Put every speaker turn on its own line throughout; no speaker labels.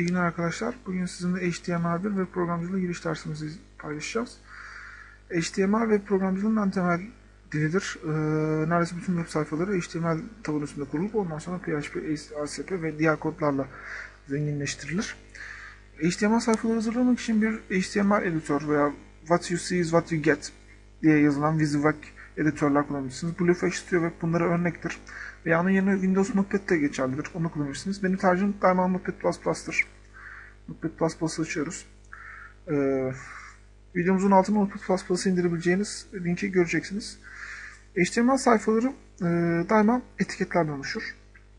İyi günler arkadaşlar. Bugün sizinle HTML1 ve programcılığı giriş dersimizi paylaşacağız. HTML ve programcılığın en temel dilidir. Ee, neredeyse bütün web sayfaları HTML tabanı üstünde kurulup ondan sonra PHP, ASP ve diğer kodlarla zenginleştirilir. HTML sayfaları hazırlamak için bir HTML editör veya What You See is What You Get diye yazılan WYSIWYG editörler kullanabilirsiniz. Bluefish Studio Web bunlara örnektir. Veya onun yerine Windows Notepad de geçerlidir. Onu kullanırsınız. Benim tercihim daima Notepad++'tır. Notepad++'ı açıyoruz. Ee, videomuzun altına Notepad++'ı indirebileceğiniz linki göreceksiniz. HTML sayfaları e, daima etiketlerden oluşur.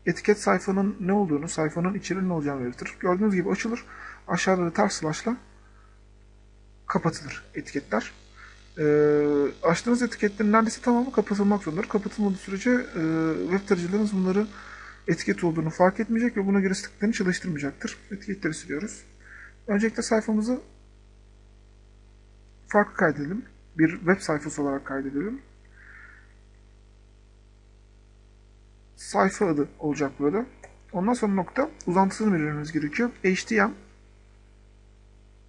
Etiket sayfanın ne olduğunu, sayfanın içeriğinin ne olacağını belirtir. Gördüğünüz gibi açılır. Aşağıda da ters slash'la kapatılır etiketler. E, açtığınız etiketlerin neredeyse tamamı kapatılmak zorundadır. Kapatılmadığı sürece e, web tarayıcılarınız bunları etiket olduğunu fark etmeyecek ve buna göre scriptlerini çalıştırmayacaktır. Etiketleri siliyoruz. Öncelikle sayfamızı farklı kaydedelim. Bir web sayfası olarak kaydedelim. Sayfa adı olacak burada. Ondan sonra nokta uzantısını belirlememiz gerekiyor. HTML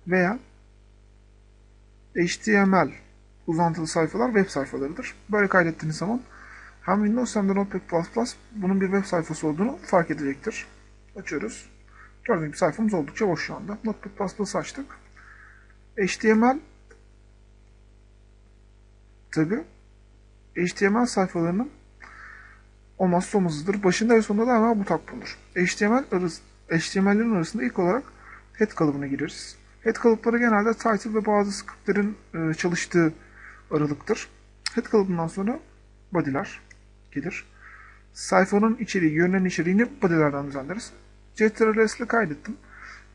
veya HTML uzantılı sayfalar web sayfalarıdır. Böyle kaydettiğiniz zaman hem Windows hem de Notepad++ bunun bir web sayfası olduğunu fark edecektir. Açıyoruz. Gördüğünüz gibi sayfamız oldukça boş şu anda. Notepad++ açtık. HTML tabi HTML sayfalarının olmazsa olmazıdır. Başında ve sonunda da hemen bu tak bulunur. HTML arası, HTML'lerin arasında ilk olarak head kalıbına gireriz. Head kalıpları genelde title ve bazı scriptlerin e, çalıştığı aralıktır. Head kalıbından sonra body'ler gelir. Sayfanın içeriği, görünen içeriğini body'lerden düzenleriz. CTRL kaydettim.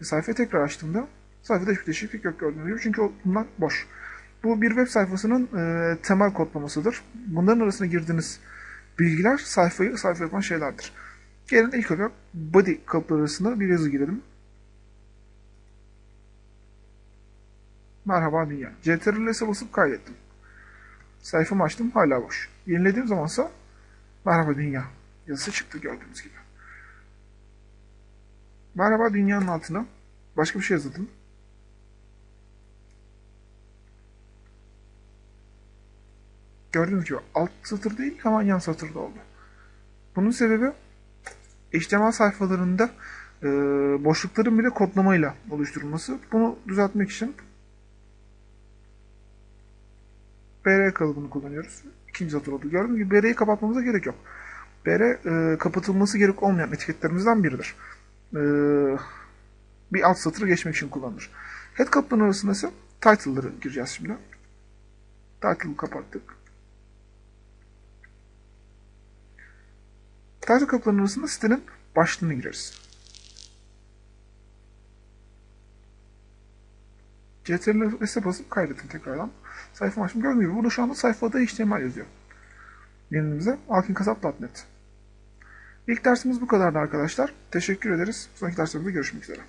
Ve sayfayı tekrar açtığımda sayfada hiçbir değişiklik yok gördüğünüz gibi. Çünkü bundan boş. Bu bir web sayfasının e, temel kodlamasıdır. Bunların arasına girdiğiniz bilgiler sayfayı sayfa yapan şeylerdir. Gelin ilk olarak body kalıpları arasında bir yazı girelim. Merhaba dünya. CTRL'e basıp kaydettim. Sayfamı açtım hala boş. Yenilediğim zamansa Merhaba dünya yazısı çıktı gördüğünüz gibi. Merhaba dünyanın altına başka bir şey yazdım. Gördüğünüz gibi alt satır değil hemen yan satırda oldu. Bunun sebebi HTML sayfalarında e, boşlukların bile kodlamayla oluşturulması. Bunu düzeltmek için BR kalıbını kullanıyoruz. İkinci satır oldu. Gördüğünüz gibi BR'yi kapatmamıza gerek yok. BR e, kapatılması gerek olmayan etiketlerimizden biridir. E, bir alt satırı geçmek için kullanılır. Head kalıpların arasında ise title'ları gireceğiz şimdi. Title'ı kapattık. Title kalıplarının arasında sitenin başlığını gireriz. CTRL basıp kaydettim tekrardan. Sayfamı açtım. Gördüğünüz gibi burada şu anda sayfada HTML yazıyor. Yenimize alkinkasap.net İlk dersimiz bu kadardı arkadaşlar. Teşekkür ederiz. Sonraki derslerimizde görüşmek üzere.